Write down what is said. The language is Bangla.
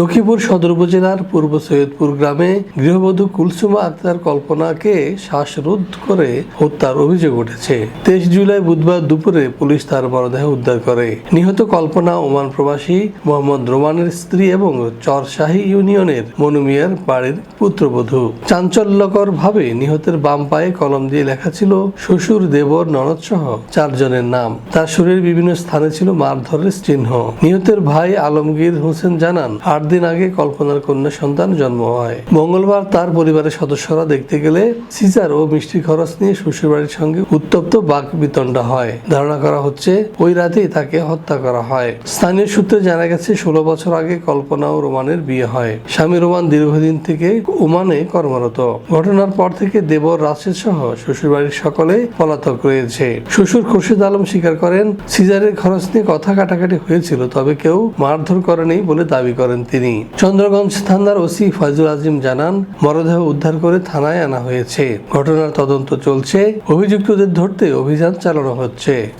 লক্ষ্মীপুর সদর উপজেলার পূর্ব সৈয়দপুর গ্রামে গৃহবধূ কুলসুমা আক্তার কল্পনাকে শ্বাসরোধ করে হত্যার অভিযোগ উঠেছে। তেইশ জুলাই বুধবার দুপুরে পুলিশ তার মরদেহ উদ্ধার করে। নিহত কল্পনা ওমান প্রবাসী মোহাম্মদ রোমানের স্ত্রী এবং চরশাহী ইউনিয়নের মনুমিয়ার বাড়ির পুত্রবধূ। চাঞ্চল্যকর ভাবে নিহতের বাম পায়ে কলম দিয়ে লেখা ছিল, শ্বশুর, দেবর, ননদ সহ চারজনের নাম। তার শরীরের বিভিন্ন স্থানে ছিল মারধরের চিহ্ন। নিহতের ভাই আলমগীর হোসেন জানান, আট দিন আগে কল্পনার কন্যা সন্তান জন্ম হয়। মঙ্গলবার তার পরিবারের সদস্যরা দেখতে গেলে সিজার ও মিষ্টি খরচ নিয়ে শ্বশুরবাড়ির সঙ্গে উত্তপ্ত বাক বিতণ্ডা হয়। ধারণা করা হচ্ছে, ওই রাতেই তাকে হত্যা করা হয়। স্থানীয় সূত্রে জানা গেছে, ষোলো বছর আগে কল্পনা ও রোমানের বিয়ে হয়। স্বামী রোমান দীর্ঘদিন থেকে ওমানে কর্মরত। ঘটনার পর থেকে দেবর রাশেদ সহ শ্বশুরবাড়ির সকলে পলাতক রয়েছে। শ্বশুর খুরশিদ আলম স্বীকার করেন, সিজারের খরচ নিয়ে কথা কাটাকাটি হয়েছিল, তবে কেউ মারধর করেনি বলে দাবি করেন তিনি। চন্দ্রগঞ্জ থানার ওসি ফাজুল আজিম জানান, মরদেহ উদ্ধার করে থানায় আনা হয়েছে। ঘটনার তদন্ত চলছে। অভিযুক্তদের ধরতে অভিযান চালানো হচ্ছে।